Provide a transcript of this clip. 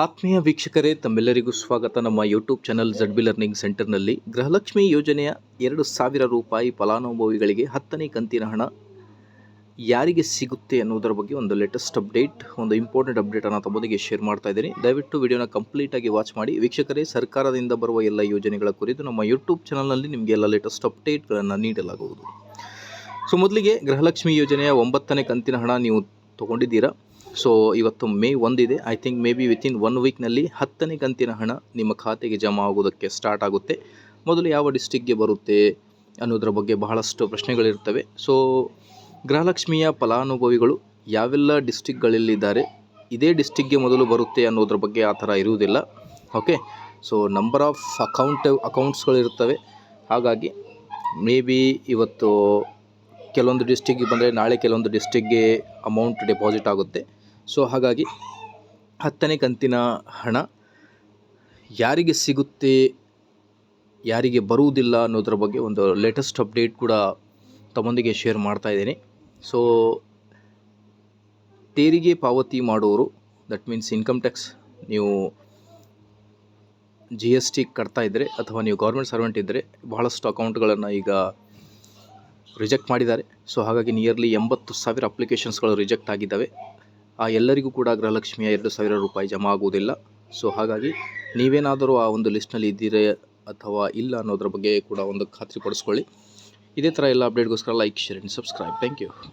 ಆತ್ಮೀಯ ವೀಕ್ಷಕರೇ, ತಮ್ಮೆಲ್ಲರಿಗೂ ಸ್ವಾಗತ. ನಮ್ಮ YouTube channel Z B learning ಸೆಂಟರ್ನಲ್ಲಿ ಗೃಹಲಕ್ಷ್ಮಿ ಯೋಜನೆಯ ಎರಡು ಸಾವಿರ ರೂಪಾಯಿ ಫಲಾನುಭವಿಗಳಿಗೆ ಹತ್ತನೇ ಕಂತಿನ ಹಣ ಯಾರಿಗೆ ಸಿಗುತ್ತೆ ಅನ್ನೋದರ ಬಗ್ಗೆ ಒಂದು ಲೇಟೆಸ್ಟ್ ಅಪ್ಡೇಟ್ ಒಂದು ಇಂಪಾರ್ಟೆಂಟ್ ಅಪ್ಡೇಟನ್ನು ತಮ್ಮೊಂದಿಗೆ ಶೇರ್ ಮಾಡ್ತಾ ಇದ್ದೀನಿ. ದಯವಿಟ್ಟು ವಿಡಿಯೋನ ಕಂಪ್ಲೀಟಾಗಿ ವಾಚ್ ಮಾಡಿ. ವೀಕ್ಷಕರೇ, ಸರ್ಕಾರದಿಂದ ಬರುವ ಎಲ್ಲ ಯೋಜನೆಗಳ ಕುರಿತು ನಮ್ಮ ಯೂಟ್ಯೂಬ್ ಚಾನಲ್ನಲ್ಲಿ ನಿಮಗೆ ಎಲ್ಲ ಲೇಟೆಸ್ಟ್ ಅಪ್ಡೇಟ್ಗಳನ್ನು ನೀಡಲಾಗುವುದು. ಸೊ, ಮೊದಲಿಗೆ ಗೃಹಲಕ್ಷ್ಮಿ ಯೋಜನೆಯ ಒಂಬತ್ತನೇ ಕಂತಿನ ಹಣ ನೀವು ತೊಗೊಂಡಿದ್ದೀರಾ? ಸೊ ಇವತ್ತು ಮೇ ಒಂದಿದೆ. I think maybe within one ವೀಕ್ನಲ್ಲಿ ಹತ್ತನೇ ಕಂತಿನ ಹಣ ನಿಮ್ಮ ಖಾತೆಗೆ ಜಮಾ ಆಗೋದಕ್ಕೆ ಸ್ಟಾರ್ಟ್ ಆಗುತ್ತೆ. ಮೊದಲು ಯಾವ ಡಿಸ್ಟಿಕ್ಗೆ ಬರುತ್ತೆ ಅನ್ನೋದ್ರ ಬಗ್ಗೆ ಬಹಳಷ್ಟು ಪ್ರಶ್ನೆಗಳಿರ್ತವೆ. ಸೊ ಗೃಹಲಕ್ಷ್ಮಿಯ ಫಲಾನುಭವಿಗಳು ಯಾವೆಲ್ಲ ಡಿಸ್ಟಿಕ್ಗಳಲ್ಲಿದ್ದಾರೆ ಇದೇ ಡಿಸ್ಟಿಕ್ಗೆ ಮೊದಲು ಬರುತ್ತೆ ಅನ್ನೋದ್ರ ಬಗ್ಗೆ ಆ ಥರ ಇರುವುದಿಲ್ಲ. Okay so number of account ಅಕೌಂಟ್ಸ್ಗಳಿರ್ತವೆ ಹಾಗಾಗಿ ಮೇ ಬಿ ಇವತ್ತು ಕೆಲವೊಂದು ಡಿಸ್ಟಿಕ್ಗೆ ಬಂದರೆ ನಾಳೆ ಕೆಲವೊಂದು ಡಿಸ್ಟಿಕ್ಗೆ ಅಮೌಂಟ್ ಡೆಪಾಸಿಟ್ ಆಗುತ್ತೆ. ಸೊ ಹಾಗಾಗಿ ಹತ್ತನೇ ಕಂತಿನ ಹಣ ಯಾರಿಗೆ ಸಿಗುತ್ತೆ, ಯಾರಿಗೆ ಬರುವುದಿಲ್ಲ ಅನ್ನೋದ್ರ ಬಗ್ಗೆ ಒಂದು ಲೇಟೆಸ್ಟ್ ಅಪ್ಡೇಟ್ ಕೂಡ ತಮ್ಮೊಂದಿಗೆ ಶೇರ್ ಮಾಡ್ತಾ ಇದ್ದೀನಿ. ಸೊ ತೆರಿಗೆ ಪಾವತಿ ಮಾಡುವರು ದಟ್ ಮೀನ್ಸ್ ಇನ್ಕಮ್ ಟ್ಯಾಕ್ಸ್ ನೀವು ಜಿ ಎಸ್ ಟಿ ಕಟ್ತಾ ಇದ್ದರೆ ಅಥವಾ ನೀವು ಗೌರ್ಮೆಂಟ್ ಸರ್ವೆಂಟ್ ಇದ್ದರೆ ಬಹಳಷ್ಟು ಅಕೌಂಟ್ಗಳನ್ನು ಈಗ ರಿಜೆಕ್ಟ್ ಮಾಡಿದ್ದಾರೆ. ಸೊ ಹಾಗಾಗಿ ನಿಯರ್ಲಿ ಎಂಬತ್ತು ಸಾವಿರ ಅಪ್ಲಿಕೇಶನ್ಸ್ಗಳು ರಿಜೆಕ್ಟ್ ಆಗಿದ್ದಾವೆ. ಆ ಎಲ್ಲರಿಗೂ ಕೂಡ ಗೃಹಲಕ್ಷ್ಮಿಯ ಎರಡು ಸಾವಿರ ರೂಪಾಯಿ ಜಮಾ ಆಗುವುದಿಲ್ಲ. ಸೊ ಹಾಗಾಗಿ ನೀವೇನಾದರೂ ಆ ಒಂದು ಲಿಸ್ಟ್ನಲ್ಲಿ ಇದ್ದೀರಿ ಅಥವಾ ಇಲ್ಲ ಅನ್ನೋದ್ರ ಬಗ್ಗೆ ಕೂಡ ಒಂದು ಖಾತ್ರಿಪಡಿಸ್ಕೊಳ್ಳಿ ಇದೇ ಥರ ಎಲ್ಲ ಅಪ್ಡೇಟ್ಗೋಸ್ಕರ like share and subscribe thank you